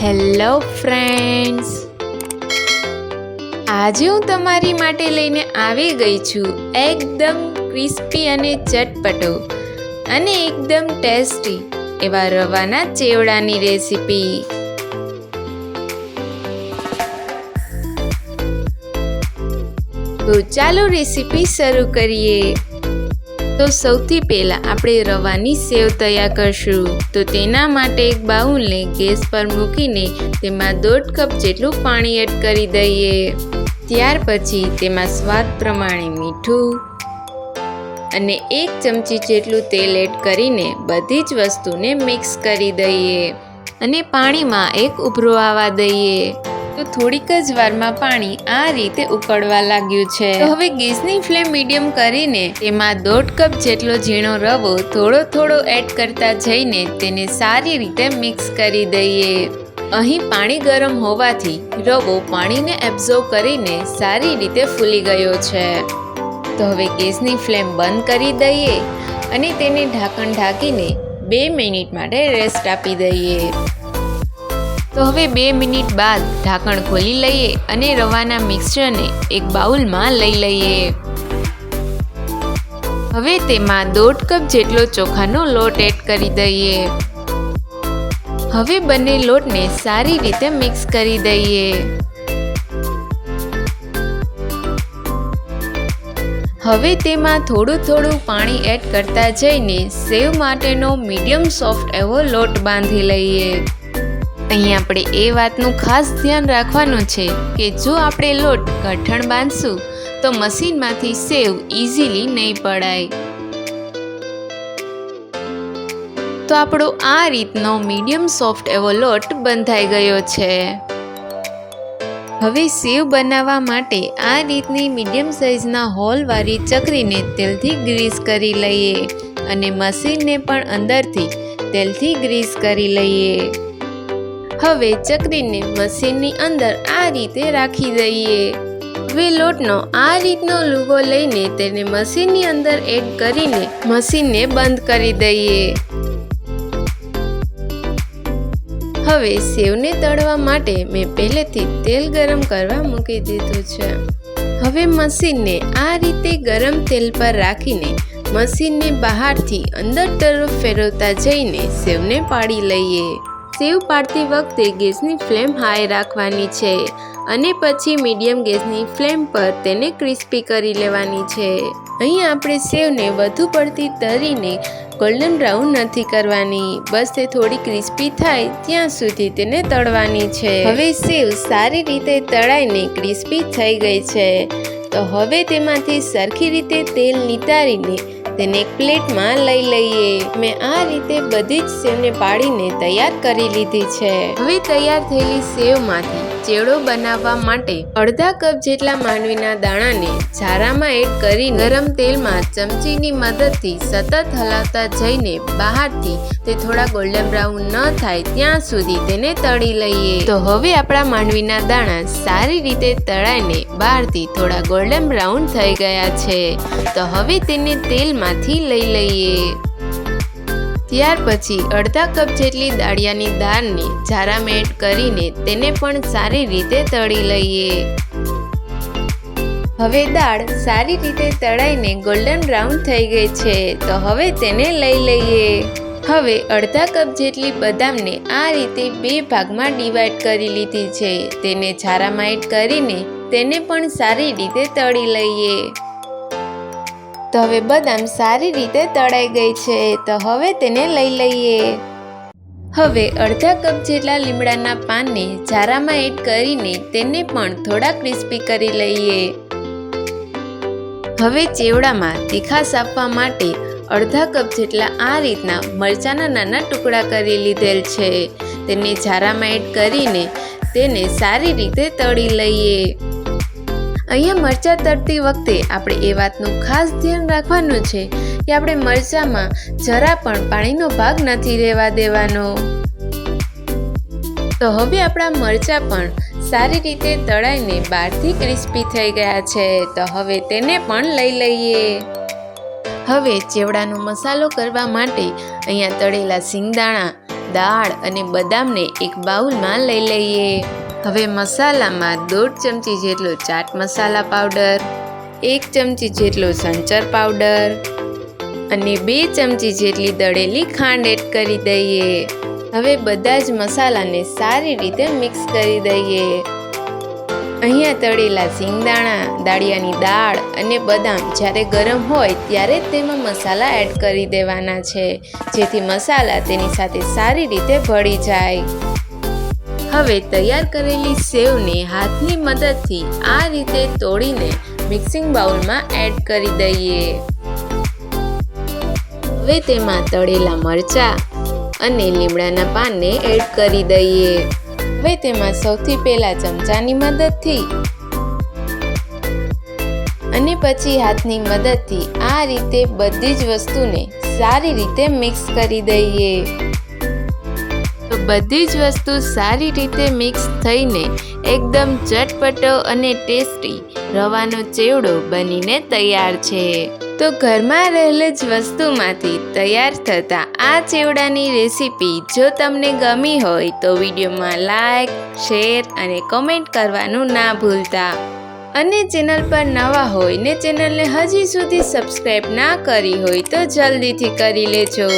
Hello friends આજે હું તમારી માટે લઈને આવી ગઈ છું એકદમ ક્રિસ્પી અને ચટપટો અને એકદમ ટેસ્ટી એવા રવાના ચેવડાની રેસીપી તો ચાલો રેસીપી શરૂ કરીએ. તો સૌથી પહેલાં આપણે રવાની સેવ તૈયાર કરશું. તો તેના માટે એક બાઉલને ગેસ પર મૂકીને તેમાં દોઢ કપ જેટલું પાણી એડ કરી દઈએ. ત્યાર પછી તેમાં સ્વાદ પ્રમાણે મીઠું અને એક ચમચી જેટલું તેલ એડ કરીને બધી જ વસ્તુને મિક્સ કરી દઈએ અને પાણીમાં એક ઉભરો આવવા દઈએ. તો થોડીક જ વારમાં પાણી આ રીતે ઉકળવા લાગ્યું છે. તો હવે ગેસની ફ્લેમ મીડિયમ કરીને તેમાં દોઢ કપ જેટલો ઝીણો રવો થોડો થોડો એડ કરતા જઈને તેને સારી રીતે મિક્સ કરી દઈએ. અહીં પાણી ગરમ હોવાથી રવો પાણીને એબ્ઝોર્વ કરીને સારી રીતે ફૂલી ગયો છે. તો હવે ગેસની ફ્લેમ બંધ કરી દઈએ અને તેને ઢાંકણ ઢાંકીને બે મિનિટ માટે રેસ્ટ આપી દઈએ. તો હવે બે મિનિટ બાદ ઢાંકણ ખોલી લઈએ અને રવાના મિક્સચરને એક બાઉલમાં લઈ લઈએ. હવે તેમાં દોઢ કપ જેટલો ચોખાનો લોટ એડ કરી દઈએ. હવે બંને લોટને સારી રીતે મિક્સ કરી દઈએ. હવે તેમાં થોડું થોડું પાણી એડ કરતા જઈને સેવ માટેનો મીડિયમ સોફ્ટ એવો લોટ બાંધી લઈએ. અહીં આપણે એ વાતનું ખાસ ધ્યાન રાખવાનું છે કે જો આપણે લોટ ગઠણ બાંધશું, તો મશીનમાંથી સેવ ઇઝીલી નહીં પડાય. તો આપણો આ રીતનો મીડિયમ સોફ્ટ એવો લોટ બંધાઈ ગયો છે. હવે સેવ બનાવવા માટે આ રીતની મીડિયમ સાઇઝના હોલવાળી ચકરીને તેલથી ગ્રીસ કરી લઈએ અને મશીનને પણ અંદરથી તેલથી ગ્રીસ કરી લઈએ. હવે ચકરીને મશીનની અંદર આ રીતે રાખી દઈએ. હવે લોટનો આ રીતનો લુગો લઈને તેને મશીનની અંદર એડ કરીને મશીનને બંધ કરી દઈએ. હવે સેવને તળવા માટે મેં પહેલેથી તેલ ગરમ કરવા મૂકી દીધું છે. હવે મશીનને આ રીતે ગરમ તેલ પર રાખીને મશીનને બહારથી અંદર તરફ ફેરવતા જઈને સેવને પાડી લઈએ. સેવ પાડતી વખતે ગેસની ફ્લેમ હાઈ રાખવાની છે અને પછી મીડિયમ ગેસની ફ્લેમ પર તેને ક્રિસ્પી કરી લેવાની છે. અહીં આપણે સેવને વધુ પડતી તરીને ગોલ્ડન બ્રાઉન નથી કરવાની. બસ તે થોડી ક્રિસ્પી થાય ત્યાં સુધી તેને તળવાની છે. હવે સેવ સારી રીતે તળાઈને ક્રિસ્પી થઈ ગઈ છે. તો હવે તેમાંથી સરખી રીતે તેલ નિતારીને તેને એક પ્લેટમાં લઈ લઈએ. મેં આ રીતે બધી જ સેવને પાડીને તૈયાર કરી લીધી છે. હવે તૈયાર થયેલી સેવમાંથી ચેડો બનાવવા માટે અડધા કપ જેટલા માંડવીના દાણાને ઝારામાં એડ કરી ગરમ તેલમાં ચમચીની મદદથી સતત હલાવતા જઈને બહારથી તે થોડા ગોલ્ડન બ્રાઉન ન થાય ત્યાં સુધી તેને તળી લઈએ. તો હવે આપણા માંડવીના દાણા સારી રીતે તળાઈને બહારથી થોડા ગોલ્ડન બ્રાઉન થઈ ગયા છે. તો હવે તેને તેલમાંથી લઈ લઈએ. ત્યાર પછી અડધા કપ જેટલી દાળિયાની દાળને જારામાં એડ કરીને તેને પણ સારી રીતે તળી લઈએ. હવે દાળ સારી રીતે તળાઈને ગોલ્ડન બ્રાઉન થઈ ગઈ છે, તો હવે તેને લઈ લઈએ. હવે અડધા કપ જેટલી બદામને આ રીતે બે ભાગમાં ડિવાઈડ કરી લીધી છે, તેને ઝારામાં એડ કરીને તેને પણ સારી રીતે તળી લઈએ. તો હવે બદામ સારી રીતે તળાઈ ગઈ છે, તો હવે તેને લઈ લઈએ. હવે અડધા કપ જેટલા લીમડાના પાનને ઝારામાં એડ કરીને તેને પણ થોડા ક્રિસ્પી કરી લઈએ. હવે ચેવડામાં તીખાશ આપવા માટે અડધા કપ જેટલા આ રીતના મરચાના નાના ટુકડા કરી લીધેલ છે. તેને ઝારામાં એડ કરીને તેને સારી રીતે તળી લઈએ. અહીંયા મરચાં તળતી વખતે આપણે એ વાતનું ખાસ ધ્યાન રાખવાનું છે કે આપણે મરચાંમાં જરા પણ પાણીનો ભાગ નથી રહેવા દેવાનો. તો હવે આપણા મરચાં પણ સારી રીતે તળાઈને બહારથી ક્રિસ્પી થઈ ગયા છે. તો હવે તેને પણ લઈ લઈએ. હવે ચેવડાનો મસાલો કરવા માટે અહીંયા તળેલા સિંગદાણા, દાળ અને બદામને એક બાઉલમાં લઈ લઈએ. હવે મસાલામાં દોઢ ચમચી જેટલો ચાટ મસાલા પાવડર, એક ચમચી જેટલો સંચર પાવડર અને બે ચમચી જેટલી દળેલી ખાંડ એડ કરી દઈએ. હવે બધા જ મસાલાને સારી રીતે મિક્સ કરી દઈએ. અહીંયા તળેલા સિંગદાણા દાળિયાની દાળ અને બદામ જ્યારે ગરમ હોય ત્યારે તેમાં મસાલા એડ કરી દેવાના છે, જેથી મસાલા તેની સાથે સારી રીતે ભળી જાય. હવે તૈયાર કરેલી સેવને હાથની મદદથી આ રીતે તોડીને મિક્સિંગ બાઉલમાં એડ કરી દઈએ. હવે તેમાં તળેલા મરચાં અને લીમડાના પાનને એડ કરી દઈએ. હવે તેમાં સૌથી પહેલા ચમચાની મદદથી અને પછી હાથની મદદથી આ રીતે બધી જ વસ્તુને સારી રીતે મિક્સ કરી દઈએ. બધી જ વસ્તુ સારી રીતે મિક્સ થઈને એકદમ ચટપટો અને ટેસ્ટી રવાનો ચેવડો બનીને તૈયાર છે. તો ઘરમાં રહેલ જ વસ્તુમાંથી તૈયાર થતા આ ચેવડાની રેસીપી જો તમને ગમી હોય તો વિડીયોમાં લાઈક શેર અને કમેન્ટ કરવાનું ના ભૂલતા. અને ચેનલ પર નવા હોય ને ચેનલને હજી સુધી સબસ્ક્રાઈબ ના કરી હોય તો જલ્દીથી કરી લેજો.